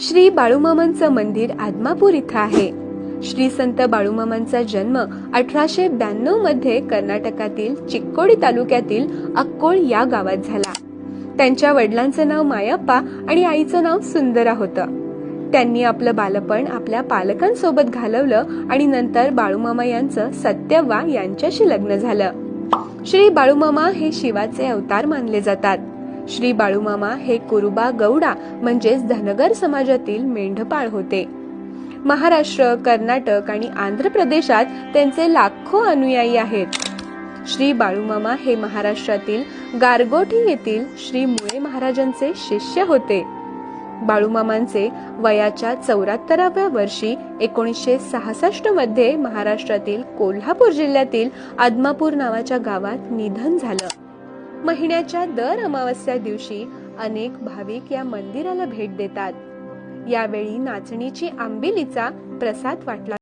श्री बाळूमामांचं मंदिर आदमापूर इथं आहे. श्री संत बाळूमामांचा जन्म अठराशे ब्याण्णवमध्ये कर्नाटकातील चिक्कोडी तालुक्यातील अक्कोळ या गावात झाला. त्यांच्या वडिलांचं नाव मायाप्पा आणि आईचं नाव सुंदरा होतं. त्यांनी आपलं बालपण आपल्या पालकांसोबत घालवलं आणि नंतर बाळूमामा यांचं सत्यव्वा यांच्याशी लग्न झालं. श्री बाळूमामा हे शिवाचे अवतार मानले जातात. श्री बाळूमामा हे कुरुबा गौडा म्हणजेच धनगर समाजातील मेंढपाळ होते. महाराष्ट्र कर्नाटक आणि आंध्र प्रदेशात त्यांचे लाखो अनुयायी आहेत. श्री बाळूमामा हे महाराष्ट्रातील गारगोठी येथील श्री मुळे महाराजांचे शिष्य होते. बाळूमामांचे वयाच्या चौऱ्याहत्तराव्या वर्षी एकोणीसशे सहासष्टमध्ये महाराष्ट्रातील कोल्हापूर जिल्ह्यातील आदमापूर नावाच्या गावात निधन झालं. महिन्याच्या दर अमावस्या दिवशी अनेक भाविक या मंदिराला भेट देतात. यावेळी नाचणीची आंबिलीचा प्रसाद वाटला